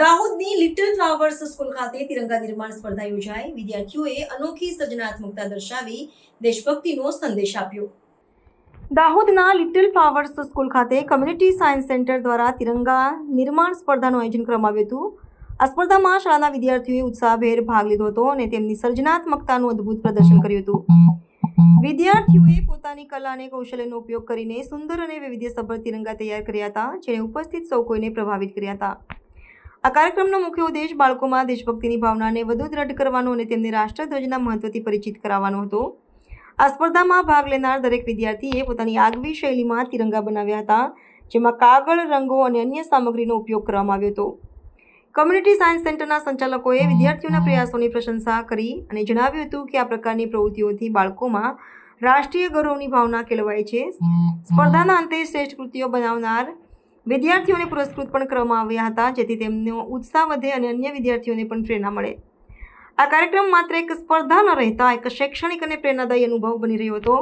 દાહોદની little flowers school ખાતે તિરંગા નિર્માણ સ્પર્ધા યોજાઈ. વિદ્યાર્થીઓએ અનોખી સર્જનાત્મકતા દર્શાવી દેશભક્તિનો સંદેશ આપ્યો. દાહોદના લિટલ ફ્લાવર્સ સ્કૂલ ખાતે કમ્યુનિટી સાયન્સ સેન્ટર દ્વારા તિરંગા નિર્માણ સ્પર્ધાનું આયોજન કરવામાં આવ્યું હતું. આ સ્પર્ધામાં શાળાના વિદ્યાર્થીઓએ ઉત્સાહભેર ભાગ લીધો હતો અને તેમની સર્જનાત્મકતાનું અદ્ભુત પ્રદર્શન કર્યું હતું. વિદ્યાર્થીઓએ પોતાની કલા અને કૌશલ્યનો ઉપયોગ કરીને સુંદર અને વૈવિધ્યસભર તિરંગા તૈયાર કર્યા હતા, જેણે ઉપસ્થિત સૌ કોઈને પ્રભાવિત કર્યા હતા. આ કાર્યક્રમનો મુખ્ય ઉદ્દેશ બાળકોમાં દેશભક્તિની ભાવનાને વધુ દ્રઢ કરવાનો અને તેમને રાષ્ટ્રધ્વજના મહત્વથી પરિચિત કરાવવાનો હતો. આ સ્પર્ધામાં ભાગ લેનાર દરેક વિદ્યાર્થીએ પોતાની આગવી શૈલીમાં તિરંગા બનાવ્યા હતા જેમાં કાગળ રંગો અને અન્ય સામગ્રીનો ઉપયોગ કરવામાં આવ્યો હતો. કમ્યુનિટી સાયન્સ સેન્ટરના સંચાલકોએ વિદ્યાર્થીઓના પ્રયાસોની પ્રશંસા કરી અને જણાવ્યું હતું કે આ પ્રકારની પ્રવૃત્તિઓથી બાળકોમાં રાષ્ટ્રીય ગૌરવની ભાવના કેળવાય છે. સ્પર્ધાના અંતે શ્રેષ્ઠ કૃતિઓ બનાવનાર વિદ્યાર્થીઓને પુરસ્કૃત પણ કરવામાં આવ્યા હતા, જેથી તેમનો ઉત્સાહ વધે અને અન્ય વિદ્યાર્થીઓને પણ પ્રેરણા મળે. આ કાર્યક્રમ માત્ર એક સ્પર્ધા ન રહેતા, એક શૈક્ષણિક અને પ્રેરણાદાયી અનુભવ બની રહ્યો હતો.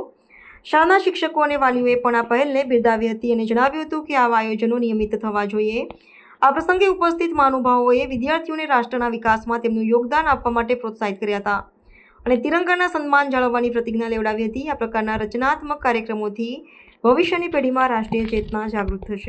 શાળાના શિક્ષકો અને વાલીઓએ પણ આ પહેલને બિરદાવી હતી અને જણાવ્યું હતું કે આવા આયોજનો નિયમિત થવા જોઈએ. આ પ્રસંગે ઉપસ્થિત મહાનુભાવોએ વિદ્યાર્થીઓને રાષ્ટ્રના વિકાસમાં તેમનું યોગદાન આપવા માટે પ્રોત્સાહિત કર્યા હતા અને તિરંગાના સન્માન જાળવવાની પ્રતિજ્ઞા લેવડાવી હતી. આ પ્રકારના રચનાત્મક કાર્યક્રમોથી ભવિષ્યની પેઢીમાં રાષ્ટ્રીય ચેતના જાગૃત થશે.